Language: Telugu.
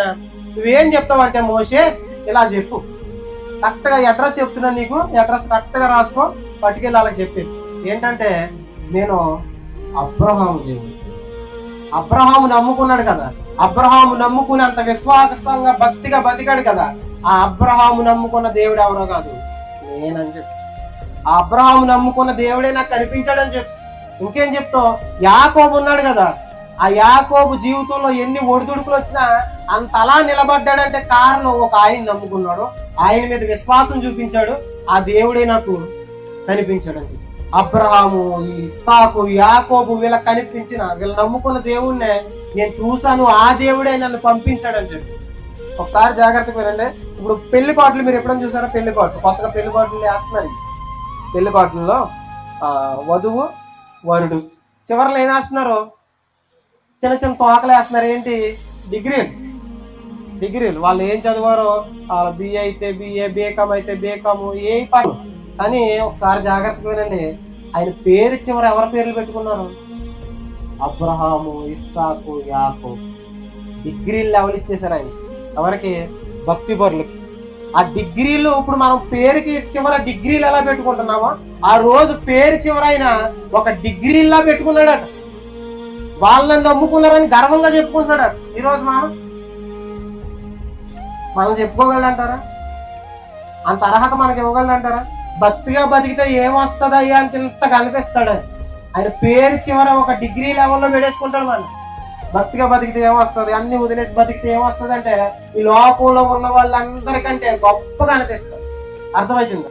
ఆయన నువ్వేం చెప్తావంటే మోసే ఇలా చెప్పు. కరెక్ట్గా అడ్రస్ చెప్తున్నా నీకు. అడ్రస్ కరెక్ట్గా రాసుకో. పట్టుకెళ్ళి వాళ్ళకి చెప్పి. ఏంటంటే నేను అబ్రహాము దేవుడు అబ్రహాము నమ్ముకున్నాడు కదా. అబ్రహాము నమ్ముకుని అంత విశ్వాసంగా భక్తిగా బతికాడు కదా. ఆ అబ్రహాము నమ్ముకున్న దేవుడు ఎవరో కాదు? నేనని చెప్పి. ఆ అబ్రహాము నమ్ముకున్న దేవుడే నాకు కనిపించాడని చెప్పు. ఇంకేం చెప్తావు? యాకోబు ఉన్నాడు కదా. ఆ యాకోబు జీవితంలో ఎన్ని ఒడిదుడుకులు వచ్చినా అంత అలా నిలబడ్డాడంటే కారణం ఒక ఆయన నమ్ముకున్నాడు. ఆయన మీద విశ్వాసం చూపించాడు. ఆ దేవుడే నాకు కనిపించాడండి. అబ్రహాము ఇసాకు యాకోబు వీళ్ళకి కనిపించిన వీళ్ళు నమ్ముకున్న దేవుణ్ణే నేను చూశాను. ఆ దేవుడే నన్ను పంపించాడని చెప్పి ఒకసారి జాగ్రత్తగా వినండి. ఇప్పుడు పెళ్ళి పాటలు మీరు ఎప్పుడైనా చూసారా? పెళ్ళి పాటలు కొత్తగా పెళ్ళి పాటలు వేస్తున్నారు. పెళ్ళి పాటల్లో వధువు వరుడు. చివరిలో ఏం వేస్తున్నారు? చిన్న చిన్న తోకలు వేస్తున్నారు. ఏంటి? డిగ్రీలు. డిగ్రీలు. వాళ్ళు ఏం చదివారో బిఏ అయితే బిఏ బీకామ్ అయితే బీకామ్ ఏ పని కానీ ఒకసారి జాగ్రత్తగా వినండి ఆయన పేరు చివర ఎవరి పేర్లు పెట్టుకున్నారు? అబ్రహాము ఇస్సాకు యాకు డిగ్రీలు లెవెల్ ఇచ్చేసారు ఆయన. ఎవరికి? భక్తి పరులకి ఆ డిగ్రీలు ఇప్పుడు మనం పేరుకి చివర డిగ్రీలు ఎలా పెట్టుకుంటున్నామో ఆ రోజు పేరు చివర ఆయన ఒక డిగ్రీలా పెట్టుకున్నాడట. వాళ్ళని నమ్ముకున్నారని గర్వంగా చెప్పుకుంటున్నాడు ఈరోజు మనం మనం చెప్పుకోగలంటారా అంత అర్హత మనకి ఇవ్వగలంటారా భక్తిగా బతికితే ఏమొస్తుందయ్యా అని ఇంత కనిపిస్తాడు ఆయన. ఆయన పేరు చివర ఒక డిగ్రీ లెవెల్లో పెట్టేసుకుంటాడు మనం భక్తిగా బతికితే ఏమొస్తుంది? అన్ని వదిలేసి బతికితే ఏమొస్తుంది అంటే ఈ లోకంలో ఉన్న వాళ్ళందరికంటే గొప్పగా అనిపిస్తుంది అర్థమవుతుంది